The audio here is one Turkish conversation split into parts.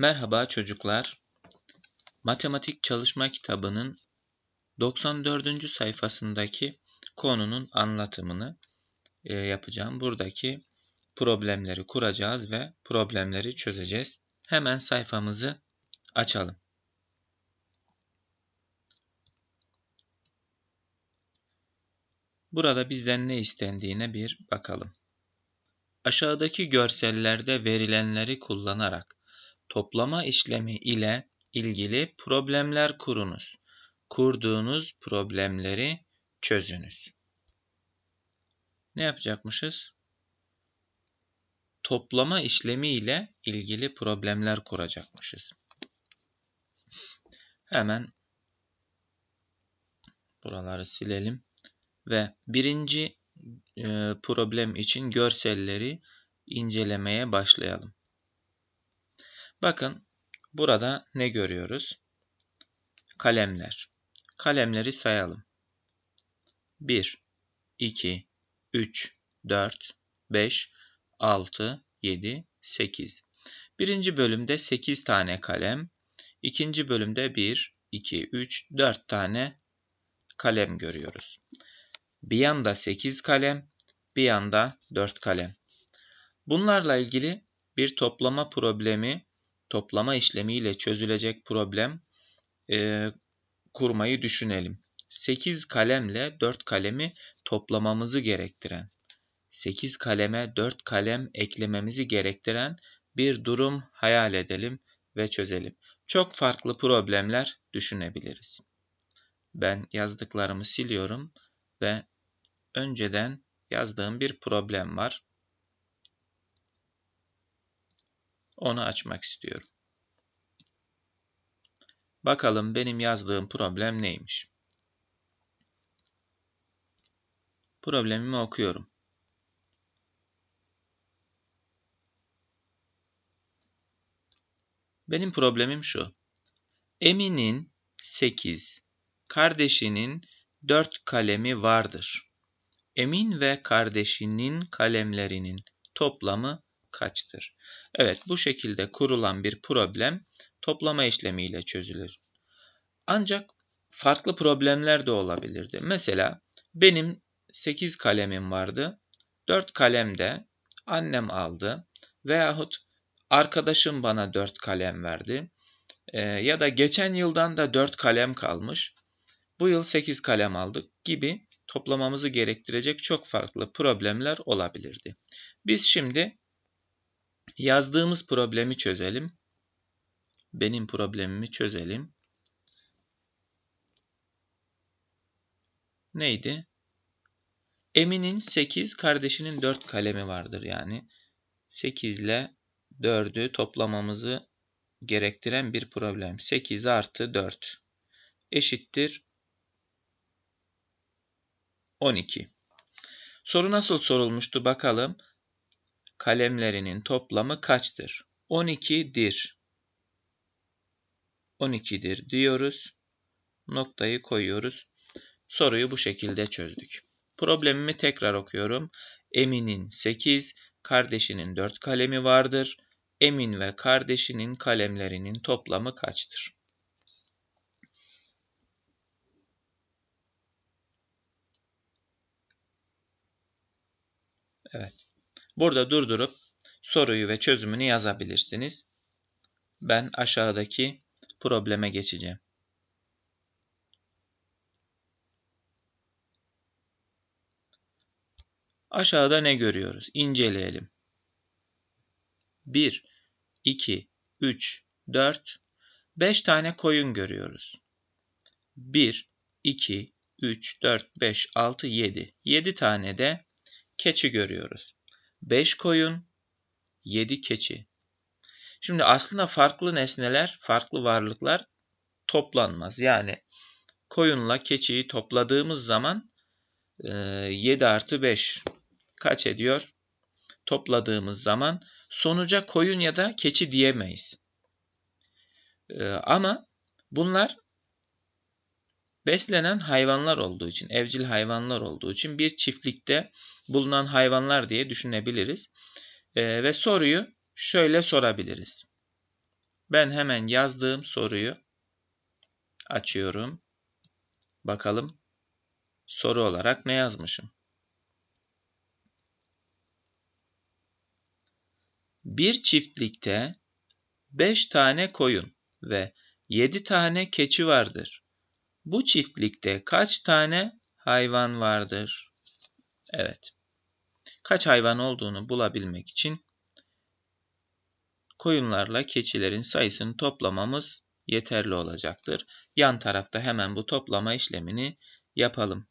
Merhaba çocuklar. Matematik çalışma kitabının 94. sayfasındaki konunun anlatımını e, yapacağım. Buradaki problemleri kuracağız ve problemleri çözeceğiz. Hemen sayfamızı açalım. Burada bizden ne istendiğine bir bakalım. Aşağıdaki görsellerde verilenleri kullanarak toplama işlemi ile ilgili problemler kurunuz. Kurduğunuz problemleri çözünüz. Ne yapacakmışız? Toplama işlemi ile ilgili problemler kuracakmışız. Hemen buraları silelim ve birinci e, problem için görselleri incelemeye başlayalım. Bakın burada ne görüyoruz? Kalemler. Kalemleri sayalım. 1, 2, 3, 4, 5, 6, 7, 8. Birinci bölümde 8 tane kalem. İkinci bölümde 1, 2, 3, 4 tane kalem görüyoruz. Bir yanda 8 kalem, bir yanda 4 kalem. Bunlarla ilgili bir toplama problemi, toplama işlemiyle çözülecek problem e, kurmayı düşünelim. 8 kalemle 4 kalemi toplamamızı gerektiren, 8 kaleme 4 kalem eklememizi gerektiren bir durum hayal edelim ve çözelim. Çok farklı problemler düşünebiliriz. Ben yazdıklarımı siliyorum ve önceden yazdığım bir problem var. Onu açmak istiyorum. Bakalım benim yazdığım problem neymiş? Problemimi okuyorum. Benim problemim şu. Emin'in 8, kardeşinin 4 kalemi vardır. Emin ve kardeşinin kalemlerinin toplamı kaçtır? Evet bu şekilde kurulan bir problem toplama işlemiyle çözülür. Ancak farklı problemler de olabilirdi. Mesela benim 8 kalemim vardı. 4 kalem de annem aldı. Veyahut arkadaşım bana 4 kalem verdi. Ee, ya da geçen yıldan da 4 kalem kalmış. Bu yıl 8 kalem aldık gibi toplamamızı gerektirecek çok farklı problemler olabilirdi. Biz şimdi yazdığımız problemi çözelim. Benim problemimi çözelim. Neydi? Emin'in 8, kardeşinin 4 kalemi vardır yani. 8 ile 4'ü toplamamızı gerektiren bir problem. 8 artı 4 eşittir 12. Soru nasıl sorulmuştu bakalım. Kalemlerinin toplamı kaçtır? 12'dir. 12'dir diyoruz. Noktayı koyuyoruz. Soruyu bu şekilde çözdük. Problemimi tekrar okuyorum. Emin'in 8, kardeşinin 4 kalemi vardır. Emin ve kardeşinin kalemlerinin toplamı kaçtır? Evet. Burada durdurup soruyu ve çözümünü yazabilirsiniz. Ben aşağıdaki probleme geçeceğim. Aşağıda ne görüyoruz? İnceleyelim. 1, 2, 3, 4, 5 tane koyun görüyoruz. 1, 2, 3, 4, 5, 6, 7. 7 tane de keçi görüyoruz. 5 koyun, 7 keçi. Şimdi aslında farklı nesneler, farklı varlıklar toplanmaz. Yani koyunla keçiyi topladığımız zaman 7 artı 5 kaç ediyor? Topladığımız zaman sonuca koyun ya da keçi diyemeyiz. Ama bunlar beslenen hayvanlar olduğu için, evcil hayvanlar olduğu için bir çiftlikte bulunan hayvanlar diye düşünebiliriz. ve soruyu şöyle sorabiliriz. Ben hemen yazdığım soruyu açıyorum. Bakalım soru olarak ne yazmışım? Bir çiftlikte 5 tane koyun ve 7 tane keçi vardır. Bu çiftlikte kaç tane hayvan vardır? Evet. Kaç hayvan olduğunu bulabilmek için koyunlarla keçilerin sayısını toplamamız yeterli olacaktır. Yan tarafta hemen bu toplama işlemini yapalım.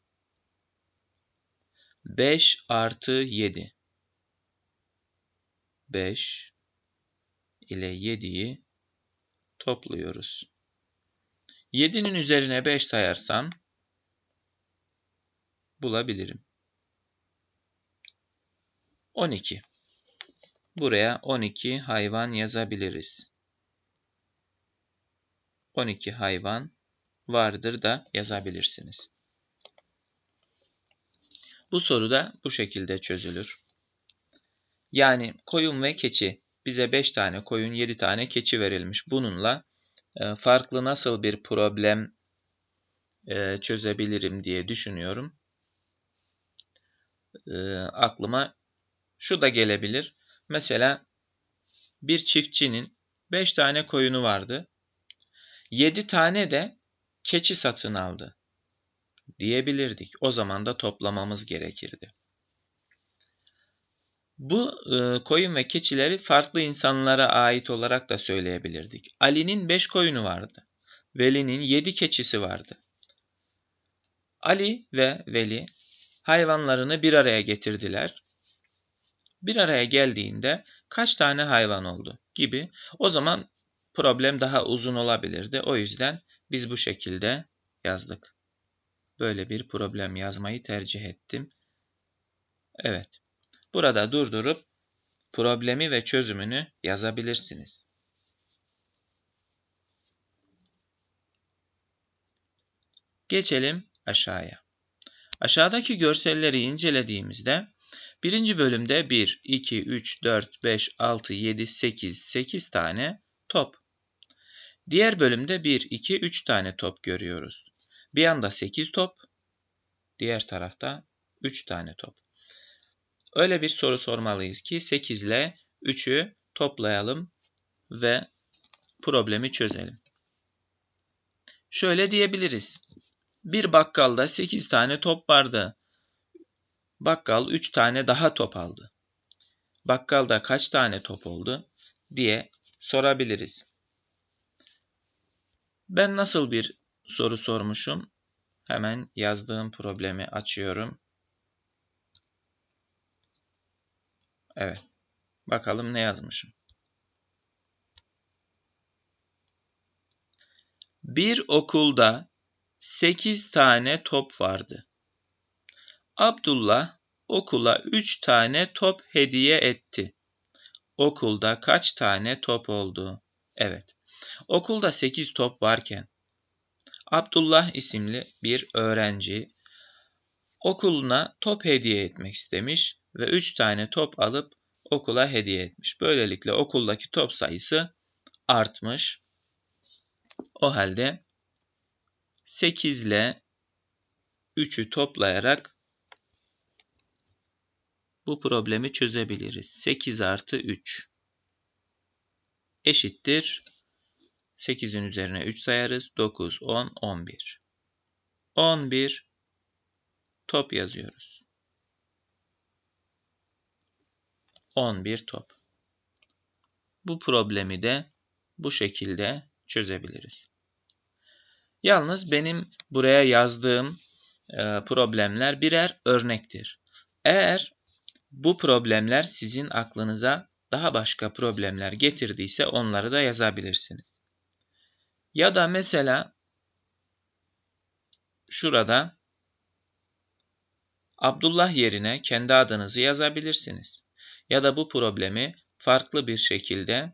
5 artı 7. 5 ile 7'yi topluyoruz. 7'nin üzerine 5 sayarsam bulabilirim. 12. Buraya 12 hayvan yazabiliriz. 12 hayvan vardır da yazabilirsiniz. Bu soru da bu şekilde çözülür. Yani koyun ve keçi. Bize 5 tane koyun, 7 tane keçi verilmiş. Bununla farklı nasıl bir problem e, çözebilirim diye düşünüyorum. E, aklıma şu da gelebilir. Mesela bir çiftçinin 5 tane koyunu vardı. 7 tane de keçi satın aldı diyebilirdik. O zaman da toplamamız gerekirdi. Bu e, koyun ve keçileri farklı insanlara ait olarak da söyleyebilirdik. Ali'nin 5 koyunu vardı. Veli'nin 7 keçisi vardı. Ali ve Veli hayvanlarını bir araya getirdiler. Bir araya geldiğinde kaç tane hayvan oldu gibi. O zaman problem daha uzun olabilirdi. O yüzden biz bu şekilde yazdık. Böyle bir problem yazmayı tercih ettim. Evet. Burada durdurup problemi ve çözümünü yazabilirsiniz. Geçelim aşağıya. Aşağıdaki görselleri incelediğimizde birinci bölümde 1, 2, 3, 4, 5, 6, 7, 8, 8 tane top. Diğer bölümde 1, 2, 3 tane top görüyoruz. Bir yanda 8 top, diğer tarafta 3 tane top. Öyle bir soru sormalıyız ki 8 ile 3'ü toplayalım ve problemi çözelim. Şöyle diyebiliriz. Bir bakkalda 8 tane top vardı. Bakkal 3 tane daha top aldı. Bakkalda kaç tane top oldu diye sorabiliriz. Ben nasıl bir soru sormuşum? Hemen yazdığım problemi açıyorum. Evet. Bakalım ne yazmışım. Bir okulda 8 tane top vardı. Abdullah okula 3 tane top hediye etti. Okulda kaç tane top oldu? Evet. Okulda 8 top varken Abdullah isimli bir öğrenci okuluna top hediye etmek istemiş ve 3 tane top alıp okula hediye etmiş. Böylelikle okuldaki top sayısı artmış. O halde 8 ile 3'ü toplayarak bu problemi çözebiliriz. 8 artı 3 eşittir 8'in üzerine 3 sayarız. 9, 10, 11. 11 top yazıyoruz. 11 top. Bu problemi de bu şekilde çözebiliriz. Yalnız benim buraya yazdığım e, problemler birer örnektir. Eğer bu problemler sizin aklınıza daha başka problemler getirdiyse onları da yazabilirsiniz. Ya da mesela şurada Abdullah yerine kendi adınızı yazabilirsiniz. Ya da bu problemi farklı bir şekilde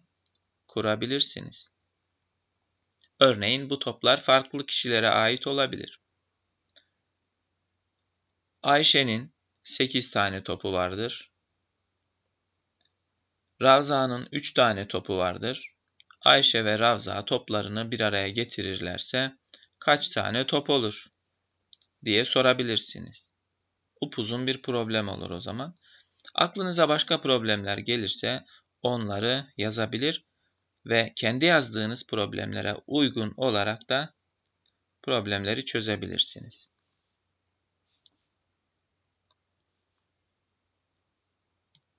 kurabilirsiniz. Örneğin bu toplar farklı kişilere ait olabilir. Ayşe'nin 8 tane topu vardır. Ravza'nın 3 tane topu vardır. Ayşe ve Ravza toplarını bir araya getirirlerse kaç tane top olur diye sorabilirsiniz. Upuzun bir problem olur o zaman. Aklınıza başka problemler gelirse onları yazabilir ve kendi yazdığınız problemlere uygun olarak da problemleri çözebilirsiniz.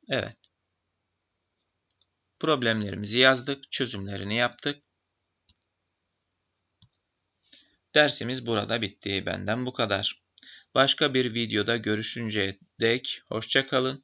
Evet. Problemlerimizi yazdık, çözümlerini yaptık. Dersimiz burada bitti. Benden bu kadar. Başka bir videoda görüşünceye dek hoşça kalın.